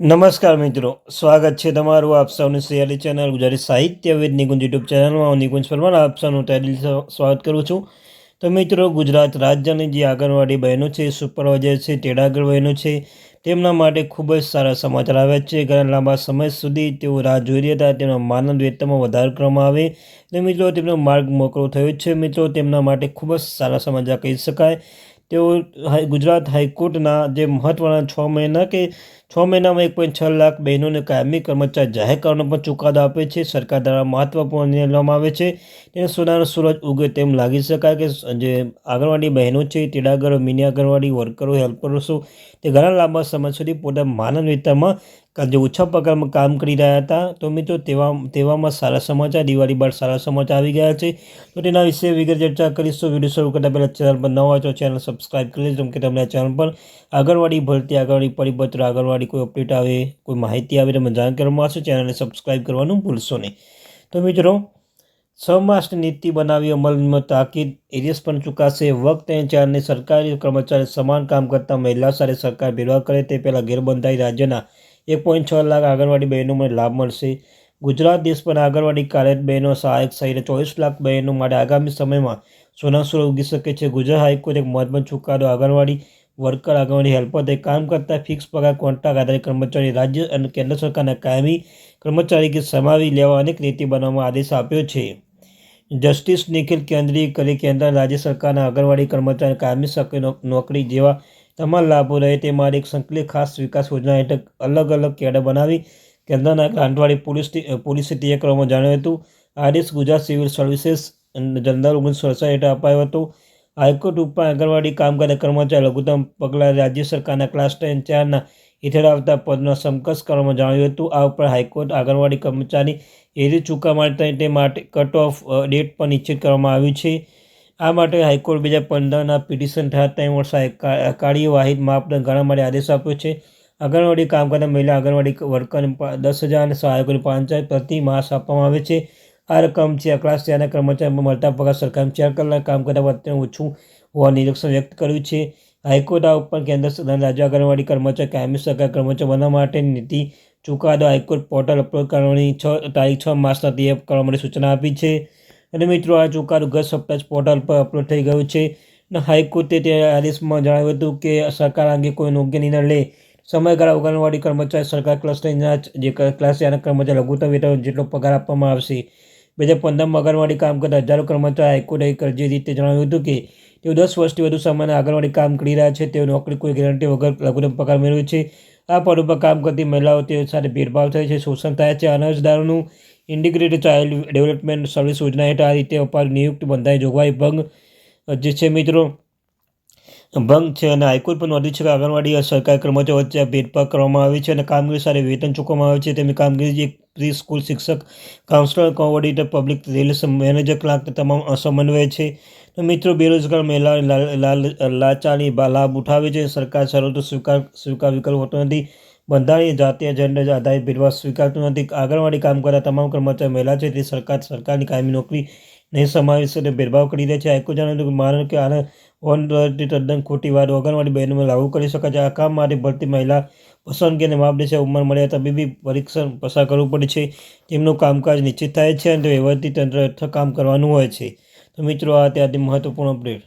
નમસ્કાર મિત્રો, સ્વાગત છે તમારું આપ સૌની સિયાલી ચેનલ ગુજરાતી સાહિત્ય વેદ નિકુંજ યુટ્યુબ ચેનલમાં. હું નિકુંજ પરમાર, આપ સૌનું તહેદિલ સ્વાગત કરું છું. તો મિત્રો, ગુજરાત રાજ્યની જે આંગણવાડી બહેનો છે, સુપરવાઇઝર છે તેડાગર બહેનો છે, તેમના માટે ખૂબ જ સારા સમાચાર આવ્યા છે. ઘણા લાંબા સમય સુધી તેઓ રાહ જોઈ રહ્યા હતા. તેમના માનદ વેતનમાં વધારો કરવામાં આવે. અને મિત્રો, તેમનો માર્ગ મોકળો થયો છે. મિત્રો, તેમના માટે ખૂબ જ સારા સમાચાર કહી શકાય. તેઓ ગુજરાત હાઈકોર્ટના જે મહત્ત્વના છ મહિના કે છ મહિનામાં એક પોઈન્ટ છ લાખ બહેનોને કાયમી કર્મચારી જાહેર કરવાનો પણ ચુકાદો આપે છે. સરકાર દ્વારા મહત્ત્વપૂર્ણ નિર્ણય લેવામાં આવે છે. તેને સોનાનો સૂરજ ઉગે તેમ લાગી શકાય કે જે આંગણવાડી બહેનો છે, તેડાગરો, મિની આંગણવાડી વર્કરો, હેલ્પરો તે ઘણા લાંબા સમય સુધી પોતાના માનવ વિસ્તારમાં જે ઓછા પગારમાં કામ કરી રહ્યા હતા. તો મિત્રો તેવા તેવામાં સારા સમાચાર, દિવાળી બાદ સારા સમાચાર આવી ગયા છે. તો તેના વિશે વિગત ચર્ચા કરીશું. વીડિયો શરૂ કરતા પહેલાં ચેનલ પર નવા છો ચેનલ સબસ્ક્રાઈબ કરી લેજો. કે તમને ચેનલ પર આંગણવાડી ભરતી, આંગણવાડી પરિપત્ર, આંગણવાડી કોઈ અપડેટ આવે, કોઈ માહિતી આવે તમે જાણ કરવામાં આવશે ચેનલને સબસ્ક્રાઈબ કરવાનું ભૂલશો નહીં. તો મિત્રો છ નીતિ બનાવી અમલમાં તાકીદ એરિયસ પણ ચૂકાશે. વખત અને ચારને સરકારી કર્મચારી સમાન કામ કરતા મહિલા સાથે સરકાર ભેદભાવ કરે તે પહેલાં ગેરબંધાઈ રાજ્યના એક પોઈન્ટ છ લાખ આંગણવાડી બહેનોને લાભ મળશે. ગુજરાત દેશ પણ આંગણવાડી કાર્યરત બહેનો સહાયક સહિત ચોવીસ લાખ બહેનો માટે આગામી સમયમાં સોનાસુર ઉગી શકે છે. ગુજરાત હાઈકોર્ટ એક મહત્વનો ચુકાદો આંગણવાડી વર્કર આગળની હેલ્પર તે કામ કરતા ફિક્સ પગાર કોન્ટ્રાક્ટ આધારિત કર્મચારી રાજ્ય અને કેન્દ્ર સરકારના કાયમી કર્મચારી કે સમાવી લેવા અનેક નીતિ બનાવવામાં આદેશ આપ્યો છે. જસ્ટિસ નિખિલ કેન્દ્રીય કરી કેન્દ્ર રાજ્ય સરકારના આંગણવાડી કર્મચારી કાયમી નોકરી જેવા તમામ લાભો રહે તે માટે એક સંકલિત ખાસ વિકાસ યોજના હેઠળ અલગ અલગ કેડર બનાવી કેન્દ્રના ગ્રાન્ટવાળી પોલીસ પોલીસે તૈયાર કરવામાં જણાવ્યું હતું. આદેશ ગુજરાત સિવિલ સર્વિસીસ જનરલ ઓગણીસો અડસઠ હેઠળ અપાયો હતો. હાઈકોર્ટ ઉપર આંગણવાડી કામ કરતા કર્મચારી લઘુત્તમ પગલાં રાજ્ય સરકારના ક્લાસ ટેન ચારના હેઠળ આવતા પદનો સમકક્ષ કરવામાં જણાવ્યું હતું. આ ઉપર હાઈકોર્ટ આંગણવાડી કર્મચારી એરી ચૂકવા માટે તે માટે કટ ઓફ ડેટ પણ નિશ્ચિત કરવામાં આવ્યું છે. આ માટે હાઈકોર્ટ બે હજાર પંદરના પિટિશન થયા ત્રણ વર્ષ કાર્યવાહી માપદંડ ગણવા માટે આદેશ આપ્યો છે. આંગણવાડી કામ કરતા મહિલા આંગણવાડી વર્કરને દસ હજાર અને સહાયકોને પાંચ હજાર પ્રતિ માસ આપવામાં આવે છે. આ રકમ છે. ક્લાસ ચારના કર્મચારીમાં મળતા પગાર સરકાર ચાર કલાક કામ કરતા વર્તન ઓછું હોવા નિરીક્ષણ વ્યક્ત કર્યું છે. હાઈકોર્ટ આ ઉપર કેન્દ્ર રાજ્ય આંગણવાડી કર્મચારી, કાયમી સરકાર કર્મચારી બનાવવા માટેની નીતિ ચુકાદો હાઈકોર્ટ પોર્ટલ અપલોડ કરવાની છ તારીખ છ માસના તે કરવા માટે સૂચના આપી છે. અને મિત્રો, આ ચુકાદો ગત સપ્તાહ પોર્ટલ પર અપલોડ થઈ ગયું છે. અને હાઈકોર્ટે તે આદેશમાં જણાવ્યું હતું કે સરકાર અંગે કોઈ યોગ્ય નિર્ણય લે. સમયગાળા આંગણવાડી કર્મચારી, સરકાર ક્લસ્ટરના જે ક્લાસ કર્મચારી લઘુત્તમ વેતન જેટલો પગાર આપવામાં આવશે. બે હજાર પંદરમાં આંગણવાડી કામ કરતા હજારો કર્મચારી હાઈકોર્ટે કરજી રીતે જણાવ્યું હતું કે તેઓ દસ વર્ષથી વધુ સમયના આંગણવાડી કામ કરી રહ્યા છે. તેઓ નોકરી કોઈ ગેરંટી વગર લઘુત્તમ પગાર મેળવે છે. આ પદ ઉપર કામ કરતી મહિલાઓ તેઓ સાથે ભેદભાવ થાય છે. શોષણ થાય છે. અનાજદારોનું ઇન્ટિગ્રેટેડ ચાઇલ્ડ ડેવલપમેન્ટ સર્વિસ યોજના હેઠળ આ રીતે અપાર નિયુક્ત બંધાય જોગવાઈ ભંગ જે છે. મિત્રો ભંગ છે અને હાઈકોર્ટ પણ નોંધ્યું છે કે આંગણવાડી સરકારી કર્મચારીઓ વચ્ચે ભેદભાવ કરવામાં આવે છે અને કામગીરી સારી વેતન ચૂકવવામાં આવે છે. તેમની કામગીરી એક પ્રી સ્કૂલ શિક્ષક, counsellor coordinator public relation manager clerk તમામ અસમન્વય છે. મિત્રો, બેરોજગાર મહિલા લાચાની લાભ ઉઠાવે છે. સરકાર શરતો સ્વીકાર સ્વીકાર વિકલ્પ હોતો નથી. બંધારણીય જાતીય એજન્ડા આધારિત ભેદભાવ સ્વીકારતું નથી. આંગણવાડી કામ કરતા તમામ કર્મચારી મહિલા છે. તે સરકાર, સરકારની કાયમી નોકરી નહીં સમાવેશ અને ભેદભાવ કરી રહ્યા છે. હાઈકોર્ટ જણાવ્યું કે માનો કે આને ઓન તદ્દન ખોટી વાત આંગણવાડી બહેનોમાં લાગુ કરી શકાય છે. આ કામ માટે ભરતી મહિલા પસંદગી અને માપદંડ ઉંમર મળ્યા તબીબી પરીક્ષણ પસાર કરવું પડે છે. તેમનું કામકાજ નિશ્ચિત થાય છે અને વહીવટી તંત્ર કામ કરવાનું હોય છે. તો મિત્રો, આ ત્યાંથી મહત્વપૂર્ણ અપડેટ.